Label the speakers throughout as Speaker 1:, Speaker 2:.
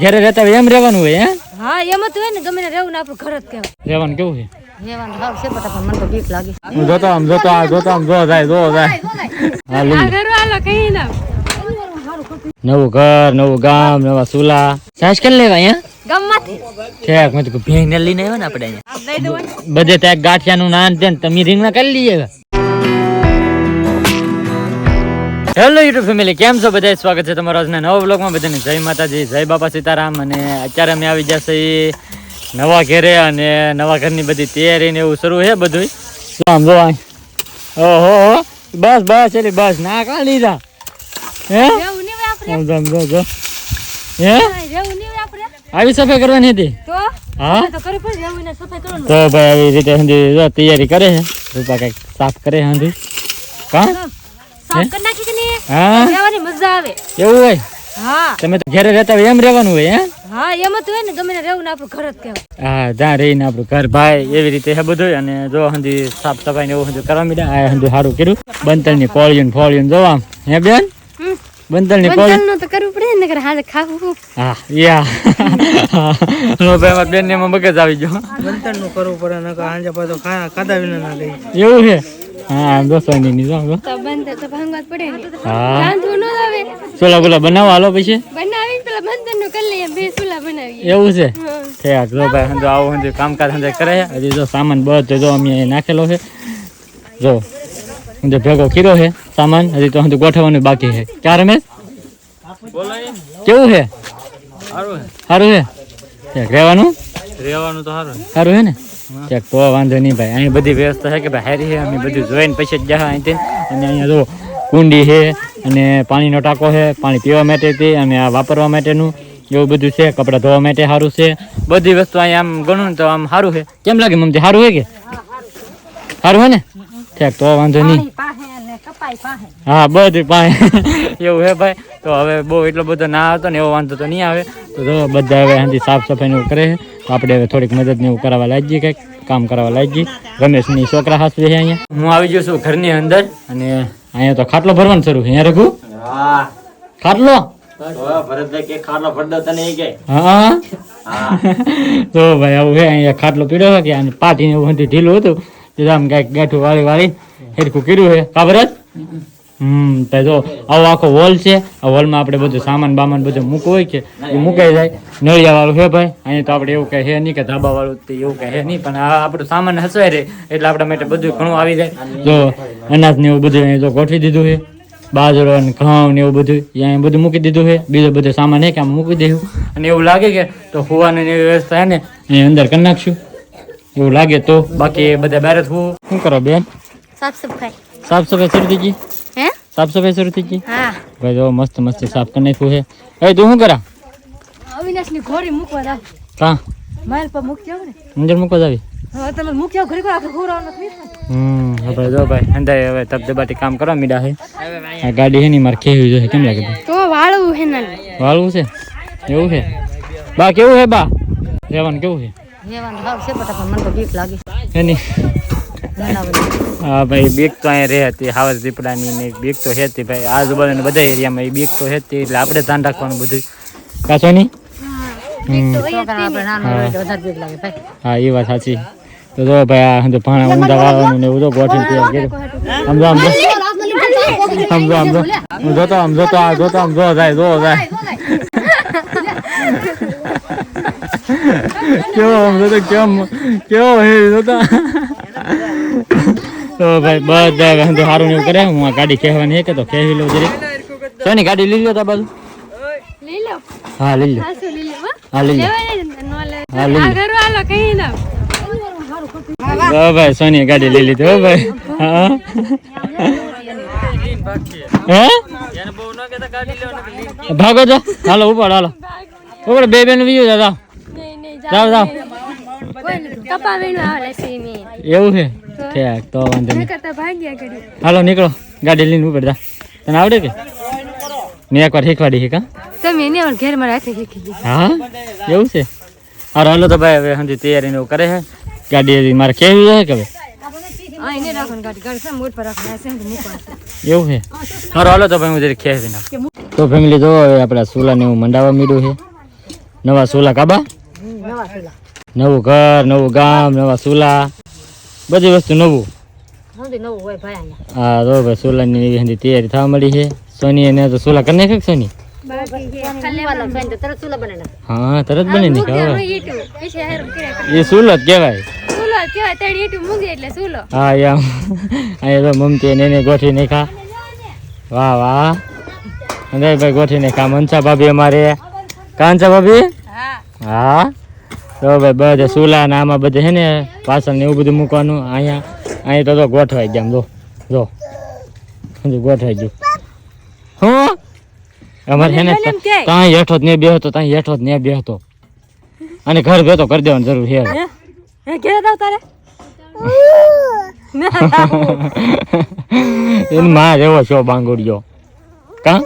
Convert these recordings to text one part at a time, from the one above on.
Speaker 1: ઘરે રહેતા હોય એમ રહેવાનું હોય હે?
Speaker 2: હા એમ જ હોય ને ગમે ને રહેવું ને આપણું ઘર જ કહેવાય.
Speaker 1: રહેવાનું કેવું છે?
Speaker 2: રહેવાનું સારું છે પણ મને તો બીક લાગે.
Speaker 1: હું જોતો આમ જોતો આ જોતો આમ જો જાય જો જાય હા લીલી.
Speaker 2: ઘર વાળો કઈ ના.
Speaker 1: નવું ઘર નવું ગામ નવા સુલા સાસ કરી લેવા અહીંયા?
Speaker 2: ગામમાંથી.
Speaker 1: ઠેક મેં તો ભેંગ લઈને આવ્યા ને આપણે અહીંયા.
Speaker 2: આ દઈ દઉં
Speaker 1: બધે ત્યાં ગાંઠિયાનું નાન છે ને તમે રીંગણા કરી લઈએ. હેલો યુટ્યુબ ફેમિલી કેમ છો બધા સ્વાગત છે તમારો આજના નવા બ્લોગમાં બધાને જય માતાજી જય બાપા સીતારામ. અને અત્યારે અમે આવી જશે નવા ઘેરે અને નવા ઘરની બધી તૈયારી ને એવું શરૂ છે બધું આમ જો ઓહો. બસ બસ એટલે બસ. ના કા લીધા? હે? આમ જો આમ જો જો. આવી સફાઈ કરવાની હતી? હા?
Speaker 2: તો
Speaker 1: ભાઈ આવી રીતે તૈયારી કરે છે. રૂપા કંઈક સાફ કરે હાંધી કા? હા?
Speaker 2: રહેવાની મજા આવે.
Speaker 1: એવું હોય?
Speaker 2: હા.
Speaker 1: તમે તો ઘરે રહેતા હોય એમ રહેવાનું હોય હે?
Speaker 2: હા એમ જ હોય ને ગમે રહેવું આપણું ઘર જ કહેવાય.
Speaker 1: હા ત્યાં રહીને આપણું ઘર ભાઈ એવી રીતે છે બધું. અને જો હંધી સાફ સફાઈ ને એવું હંધી કરવા માંડ્યા આ હંધી સારું કર્યું. બંતલની કોળિયું ને ફોળિયું જોવા. આમ હે બેન?
Speaker 2: બંધનનું તો કરવું પડે ને નકર ખાવું
Speaker 1: હા. યા. હવે ભાઈ મારા બેન ને એમાં મગજ આવી ગયો.
Speaker 3: બંતરનું કરવું પડે નકર હાંજે પાછો ખાધા વિના ના લઈ
Speaker 1: એવું છે? હા આમ સોની ની જો.
Speaker 2: તો બંધ તો ભાંગવા પડે ને.
Speaker 1: હા.
Speaker 2: રાંધવું ન આવે.
Speaker 1: ચોલા બોલા બનાવો હાલો પછી.
Speaker 2: બનાવી પેલા બંધનનું કરી લઈએ બે સુલા બનાવીએ.
Speaker 1: એવું છે. ઠેક જો ભાઈ હંધો આવો હંધો કામકાજ હંધો કરે. હજી જો સામાન બધો જો અમે નાખેલો છે. જો હંધો ભેગો કર્યો છે સામાન. હજી તો હંધો ગોઠવવાનું બાકી છે. ક્યાં રમેશ કેવું છે? સારું છે. રહેવાનું?
Speaker 3: રહેવાનું તો સારું
Speaker 1: સારું છે ને? ઠેક તો વાંધો નહીં ભાઈ. અહીં બધી વ્યવસ્થા છે કે ભાઈ હારી છે. અમે બધું જોઈને પછી જ જાય અહીંથી. અને અહીંયા જો કુંડી છે અને પાણીનો ટાંકો છે. પાણી પીવા માટે તે અને આ વાપરવા માટેનું એવું બધું છે. કપડાં ધોવા માટે સારું છે. બધી વસ્તુ અહીંયા આમ ગણું ને તો આમ સારું છે. કેમ લાગે મમતી સારું છે કે? સારું છે. ને? ચેક તો વાંધો નહીં
Speaker 2: પાસે અને કપાઈ પાસે
Speaker 1: હા બધું પાસે એવું હે ભાઈ? તો હવે બહુ એટલો બધો ના આવતો ને એવો વાંધો તો નહીં આવે. તો જો બધા હવે આનાથી સાફ સફાઈ નું કરે છે. તો આપણે હવે થોડીક મદદ ને એવું કરાવવા લાગીએ કંઈક કામ કરાવવા લાગી રમેશની છોકરા હાથ છે અહીંયા. હું આવી ગયો છું ઘરની અંદર અને અહીંયા તો ખાટલો ભરવાનું શરૂ છે. અહીંયા રઘુ? ખાટલો? હા. તો ભાઈ આવું હે અહીંયા ખાટલો પીડ્યો છે કે પાટી ને એવું ઢીલું હતું. તે આમ કાંઈક ગાંઠું વાળી વાળી હેરખું કર્યું હે. ખબર જ હમ, તો જો, આવો આખો હોલ છે. આ હોલમાં આપણે બધું સામાન બામાન બધું મૂકવું હોય કે એ મુકાઈ જાય. નળિયા વાળું છે ભાઈ? અહીંયા તો આપણે એવું કહે નહીં કે ધાબા વાળું એવું કહે નહીં, પણ આ આપણું સામાન હસવાય રહે એટલે આપણા માટે બધું ઘણું આવી જાય. જો, અનાજ ને એવું બધું અહીંયા જો ગોઠવી દીધું છે બાજરો અને ઘઉં ને એવું બધું અહીંયા બધું મૂકી દીધું છે બીજો બધો સામાન છે કે આમ મૂકી દઈશું અને એવું લાગે કે તો હોવાની એવી વ્યવસ્થા છે ને, અહીંયા અંદર કરી નાખશું. એવું લાગે તો બાકી બધા બહાર જ હું શું કરો બેન?
Speaker 2: સાફ સફાઈ.
Speaker 1: સાફ સફાઈ શરૂ થઈ ગઈ?
Speaker 2: હે?
Speaker 1: સાફ સફાઈ શરૂ થઈ ગઈ?
Speaker 2: હા.
Speaker 1: ભાઈ જો મસ્ત મસ્ત સાફ કરી નાખ્યું છે. એ તું શું કરા?
Speaker 2: અવિનાશની ઘોડી મૂકવા જાવ.
Speaker 1: કા?
Speaker 2: માલ પર મૂકી જાવ ને.
Speaker 1: અંદર મૂકવા જાવી?
Speaker 2: હા તમે મૂકી જાવ ઘડી વાર આપણે ખોરાવાનું નથી
Speaker 1: હમ હવે જો ભાઈ અંદર હવે તબદબાટી કામ કરવા મીડા છે. આ ગાડી હે ને મારે ખેવી છે કેમ લાગે
Speaker 2: તો વાળવું હે ને.
Speaker 1: વાળવું છે? એવું છે? બા કેવું છે બા? રહેવાનું કેવું છે?
Speaker 2: રહેવાનું સારું છે બટા પણ મને તો બીક લાગે.
Speaker 1: એની
Speaker 2: બનાવવાની
Speaker 1: હા ભાઈ બીક તો અહીંયા રહે હતી હાવર દીપડાની ને બીક તો હતી ભાઈ. આજુબાજુના બધા એરિયામાં એ બીક તો હતી એટલે આપણે ધ્યાન રાખવાનું બધું. કાચો
Speaker 2: ભાઈ
Speaker 1: હા એ વાત સાચી. તો જો ભાઈ આ જો ભાણા ઊંધા વાળવાનું ને એવું તો ગોઠવીને તૈયાર કર્યું આમ જો આમ સમજો આમ જો આમ જો હું. જોતો આમ જોતો આ જોતો આમ જો જાય જો જાય કેવો આમ જોતો કેમ કેવો હે જોતા. તો ભાઈ બધા વાંધો સારું એવું કરે. હું આ ગાડી કહેવાની કે તો કહેવી લઉં જરી કોની ગાડી લઈ લો તા બાજુ?
Speaker 2: લઈ લો
Speaker 1: હા લઈ લો
Speaker 2: સાસુ લઈ લો
Speaker 1: હા. લઈ લો. હા લઈ લો
Speaker 2: ઘર વાળો કઈ ના.
Speaker 1: ભાઈ સોની ગાડી લઈ લીધી હો ભાઈ. હા. હે? ભાગો જો હાલો ઉપર હાલો. ઉપર બે બેન બીજું
Speaker 2: જાવ લસી ની
Speaker 1: એવું છે? ઠીક તો વાંધો નહીં. હાલો નીકળો. ગાડી લઈને ઉપર જા તને આવડે કે? ને એકવાર શીખવાડી શીખા
Speaker 2: તમે એને ઘેરમાં રાખી શીખી
Speaker 1: હા? એવું છે? હારો હાલો તો ભાઈ હવે હજી તૈયારી ને એવું કરે છે ગાડી મારે કેવી છે કે હવે? એવું છે? હારો હાલો તો ભાઈ હું જરી ખેંચી નાખ. તો ફેમિલી જો આપણે સુલા ને એવું મંડાવવા મીડું છે. નવા સોલા કાબા?
Speaker 2: નવું
Speaker 1: ઘર નવું ગામ નવા સોલા. બધી વસ્તુ નવું.
Speaker 2: ભાઈ
Speaker 1: હા તો ભાઈ સોલાની એવી હંધી તૈયારી થવા મળી છે. સોની એને તો સોલા કરી નાખે સોની?
Speaker 2: સુલા
Speaker 1: હા તરત બની હવે. એ સુલત જ કહેવાય. હા યા અહીંયા તો મમતી એને એને ગોઠવી નાખા વાહ વાહ. ભાઈ ગોઠવી નાખા મનસા ભાભી અમારે. કાંચા ભાભી? હા. તો ભાઈ બધા સુલા ને આમાં બધે છે ને પાછળ ને એવું બધું મૂકવાનું. અહીંયા અહીંયા તો ગોઠવાઈ જાય જો જો. સમજો ગોઠવાઈ ગયું. હું? અમારે છે ને ત્યાં હેઠો જ નહીં બે હતો ત્યાં હેઠો જ નહીં બે હતો અને ઘર ભેતો કરી દેવાની જરૂર છે. એની માં જેવો છો બાંગોડિયો કા?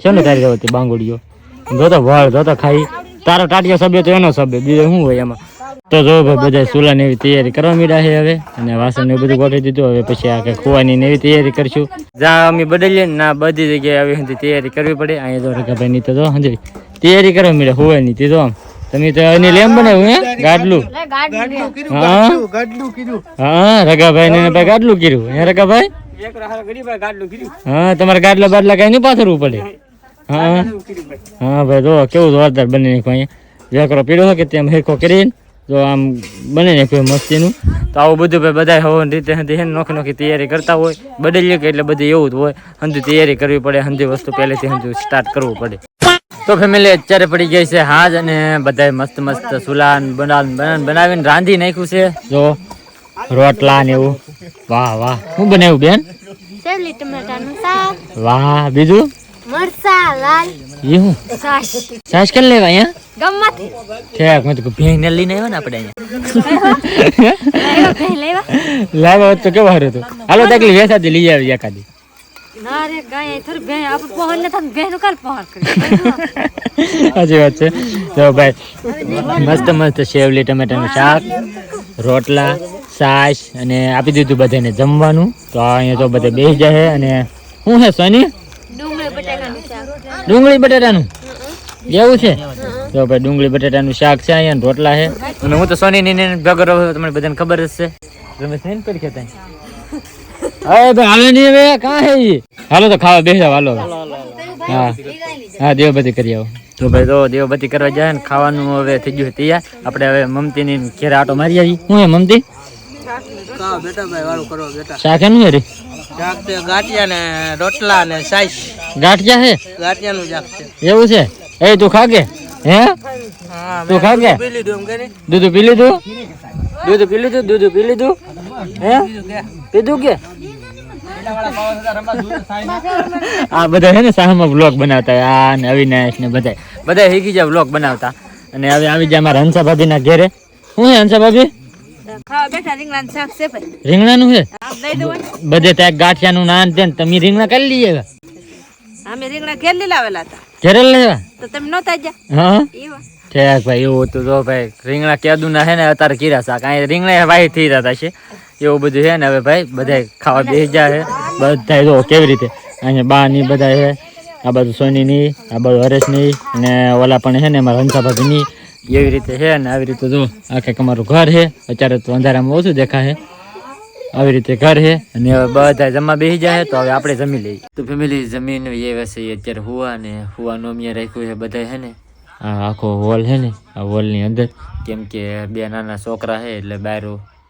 Speaker 1: છે ને તારી જેવો બાંગોડિયો જોતો વળ જોતો ખાઈ. તારો ટાટિયો સભ્ય તો એનો સભ્ય બીજો શું હોય એમાં? તો જો ભાઈ બધા ચૂલા ને એવી તૈયારી કરવા મીડા છે હવે અને વાસણ ને એવું બધું ગોઠવી દીધું હવે પછી આ કે ખુવાની ને એવી તૈયારી કરશું. જ્યાં અમે બદલીએ ને ના બધી જગ્યાએ આવી સુધી તૈયારી કરવી પડે. અહીંયા તો રકાભાઈ ની તો જો તૈયારી કરવા મીડા ખુવાની તે તો આમ. તમે તો એની લેમ બનાવ્યું હે? ગાડલું. હા? હા રગાભાઈ ને ભાઈ ગાડલું કર્યું. હે રગાભાઈ હા તમારે ગાડલા બાડલા કઈ નહીં પાથરવું પડે. હા? હા ભાઈ જો કેવું જોરદાર બની નાખ્યું અહીંયા. વેકરો પીડો હોય કે તેમ હેરખો કરીને જો આમ બની નાખ્યું મસ્તીનું. તો આવું બધું ભાઈ બધા હવાની રીતે હંધી હે નોખી નોખી તૈયારી કરતા હોય બદલીએ કે એટલે બધી એવું જ હોય. હંધી તૈયારી કરવી પડે હંધી વસ્તુ પહેલેથી હંધી સ્ટાર્ટ કરવું પડે. તો ફેમિલી અત્યારે પડી ગઈ છે હાજ અને બધાય મસ્ત મસ્ત સુલાન બનાવ બનાવીને બનાવીને રાંધી નાખ્યું છે. જો રોટલા ને એવું. વાહ વાહ. શું બનાવ્યું બેન? વાહ બીજું?
Speaker 2: લાલ
Speaker 1: હું? સાસ લેવા
Speaker 2: ગમમાંથી
Speaker 1: ઠેક મેં તો ભેંને લઈને આવ્યો ને આપણે અહીંયા. લાવ્યા તો કેવો હારું હતું? હાલો તકલી વેસાથી લઈ આવી એકાદી. તો મસ્ત મસ્ત શેવલી ટમેટાનું શાક રોટલા છાશ અને આપી દીધું બધાને જમવાનું. તો અહીંયા તો બધે બેસી જાય અને શું છે સોની?
Speaker 2: ડુંગળી
Speaker 1: બટાટાનું એવું છે? તો ભાઈ ડુંગળી બટાટાનું શાક છે અહીંયા રોટલા છે. અને હું તો સોની ની ભેગો રહું તમને બધાને ખબર જ છે. રમેશ નહીં પડી ખેતા હવે ભાઈ હાલે નહીં હવે કાં હે હાલો તો ખાવા બેસી હાલો હા. હા દેવબતી કરી આવો. તો ભાઈ તો દેવબતી કરવા જાય ને ખાવાનું હવે થઈ ગયું તૈયાર. આપણે હવે મમતી ની ઘેર આટો મારી આવી. હું હે મમતી? શાક એનું રે
Speaker 3: છે ગાંઠિયા ને રોટલા ને સાઈસ.
Speaker 1: ગાંઠિયા હે
Speaker 3: ગાંઠિયાનું શાક છે.
Speaker 1: એવું છે? એ તું ખાગે હે? તું ખાગે
Speaker 3: પી લીધું એમ કરી
Speaker 1: દૂધ પી લીધું? દૂધ પી લીધું? દૂધ પી લીધું? હે? પીધું કે? આ બધા છે ને સાહમાં બ્લોગ બનાવતા આ ને અવિનાશ ને બધા. બધા શીખી જાય બ્લોગ બનાવતા. અને હવે આવી જાય અમારા હંસા ભાભી ના ઘેરે શું હે હંસા ભાભી
Speaker 2: રીંગણાનું છે?
Speaker 1: બધે ત્યાં ગાંઠિયાનું નાન છે ને તમે રીંગણા કરી લઈએ
Speaker 2: અમે રીંગણા ઘેર લઈ લાવેલા હતા.
Speaker 1: ઘેરે લેવા
Speaker 2: તો તમે નહોતા જા
Speaker 1: હા? ઠેક ભાઈ એવું હતું તો ભાઈ રીંગણા કેદું ના છે ને અત્યારે કીરા શાક. અહીં રીંગણા વાહી થઈ જતા છે. એવું બધું છે ને હવે ભાઈ બધા ખાવા બેસી જાય છે બધા જો કેવી રીતે? અહીંયા બા ની બધા છે આ બાજુ સોની ની આ બાજુ હરેશની ને ઓલા પણ છે ને અમારા હંસા ભાભી ની. એવી રીતે છે ને આવી રીતે જો આખે અમારું ઘર છે અત્યારે તો અંધારામાં ઓછું દેખાય આવી રીતે ઘર છે અને હવે બધા જમવા બેસી જાય તો હવે આપણે જમી લઈએ. તો ફેમિલી જમીન એ વસે અત્યારે હુવા ને હુવા અમે રાખ્યું છે બધા છે ને? આ આખો હોલ છે ને આ હોલની અંદર. કેમ કે બે નાના છોકરા છે એટલે બહાર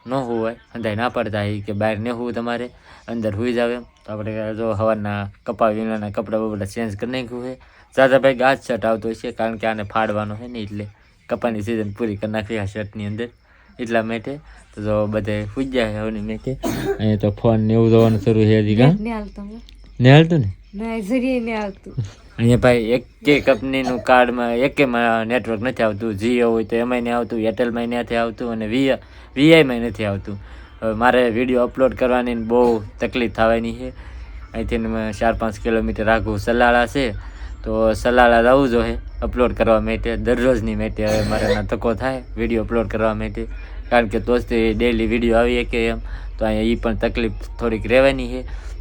Speaker 1: ન હોવાય અંધાય ના પડતા હોય કે બહાર ન હોવું તમારે અંદર હોઈ જાવ એમ. તો આપણે જો હવાના કપા વીણાના કપડાં બપડા ચેન્જ કરી નાખ્યું છે. દાદા ભાઈ ગાજ શર્ટ આવતો હોય છે કારણ કે આને ફાડવાનો છે ને એટલે કપાની સિઝન પૂરી કરી નાખી આ શર્ટની અંદર એટલા માટે. તો જો બધે સુઈ જાય હવે મેં કે અહીંયા તો ફોન ને એવું જોવાનું શરૂ છે હજી કાં?
Speaker 2: ને હાલતો
Speaker 1: ને? અહીંયા ભાઈ એકે કંપનીનું કાર્ડમાં એકેમાં નેટવર્ક નથી આવતું જીઓ હોય તો એમાંય નહીં આવતું એરટેલમાં નથી આવતું અને વી વીઆઈમાં નથી આવતું. હવે મારે વીડિયો અપલોડ કરવાની બહુ તકલીફ થવાની છે. અહીંથી ચાર પાંચ કિલોમીટર આઘું સલાળા છે તો સલાળા જવું જોઈએ અપલોડ કરવા માટે દરરોજની માટે હવે મારે ધક્કો થાય વીડિયો અપલોડ કરવા માટે. કારણ કે દોસ્તી ડેલી વીડિયો આવી કે એમ. તો અહીંયા એ પણ તકલીફ થોડીક રહેવાની છે.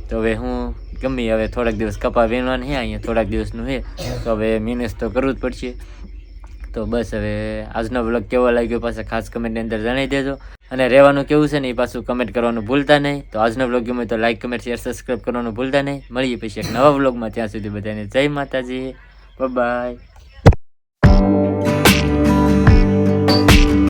Speaker 1: તો હવે હું ગમી હવે થોડાક દિવસ કપા વીણવાનું છે, અહીંયા થોડાક દિવસનું છે. તો હવે મહેનત તો કરવું જ પડશે. તો બસ હવે આજનો બ્લોગ કેવો લાગ્યો પાછા ખાસ કમેન્ટની અંદર જણાવી દેજો. અને રહેવાનું કેવું છે ને એ પાછું કમેન્ટ કરવાનું ભૂલતા નહીં. તો આજનો બ્લોગ ગમે તો લાઈક કમેન્ટ શેર સબસ્ક્રાઈબ કરવાનું ભૂલતા નહીં. મળીએ પછી એક નવા બ્લોગમાં ત્યાં સુધી બધાને જય માતાજી. બાય